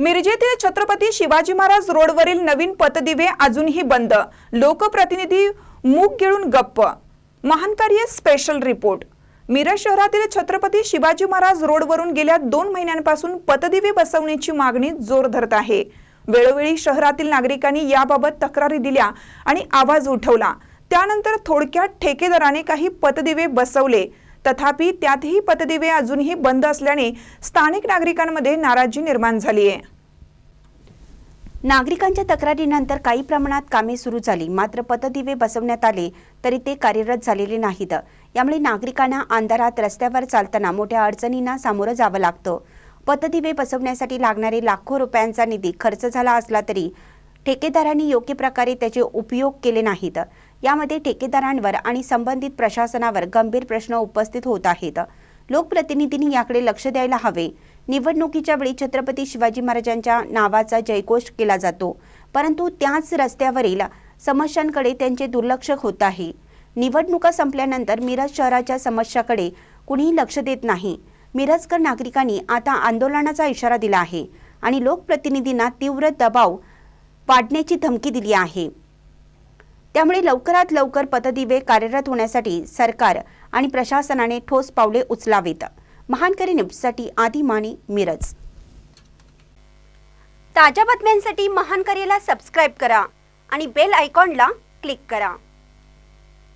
मिरजेतील छत्रपती शिवाजी महाराज रोडवरील नवीन पतदिवे अजूनही बंद. लोकप्रतिनिधी मूग गिळून गप्प. महान कार्य स्पेशल रिपोर्ट मिरज शहरातील छत्रपती शिवाजी महाराज रोडवरून गेल्या दोन महिन्यांपासून पतदिवे बसवण्याची मागणी जोर धरत आहे. वेळोवेळी शहरातील नागरिकांनी याबाबत तक्रारी दिल्या आणि आवाज उठवला. त्यानंतर थोडक्यात ठेकेदाराने काही पतदिवे बसवले. तथापि त्यातही पतदिवे अजूनही बंद असल्याने स्थानिक नागरिकांमध्ये नाराजी निर्माण झाली आहे. नागरिकांच्या तक्रारीनंतर काही प्रमाणात कामे सुरू झाली. मात्र पतदिवे बसवण्यात आले तरी ते कार्यरत झालेले नाहीत. यामुळे नागरिकांना अंधारात रस्त्यावर चालताना मोठ्या अडचणींना सामोरं जावं लागतं. पतदिवे बसवण्यासाठी लागणारे लाखो रुपयांचा निधी खर्च झाला असला तरी ठेकेदारांनी योग्य प्रकारे त्याचे उपयोग केले नाहीत. यामध्ये ठेकेदारांवर आणि संबंधित प्रशासनावर गंभीर प्रश्न उपस्थित होत आहेत. लोकप्रतिनिधींनी याकडे लक्ष द्यायला हवे. निवडणुकीच्या वेळी छत्रपती शिवाजी महाराजांच्या नावाचा जयघोष केला जातो. परंतु त्याच रस्त्यावरील समस्यांकडे त्यांचे दुर्लक्ष होत आहे. निवडणुका संपल्यानंतर मिरज शहराच्या समस्याकडे कुणीही लक्ष देत नाही. मिरजकर नागरिकांनी आता आंदोलनाचा इशारा दिला आहे आणि लोकप्रतिनिधींना तीव्र दबाव वाढण्याची धमकी दिली आहे. त्यामुळे लवकरात लवकर पतदिवे कार्यरत होण्यासाठी सरकार आणि प्रशासनाने ठोस पावले उचलावीत. महानकरी न्यूजसाठी आदी माने मिरज. ताज्या बातम्यांसाठी महानकरीला सबस्क्राईब करा आणि बेल आयकॉनला क्लिक करा.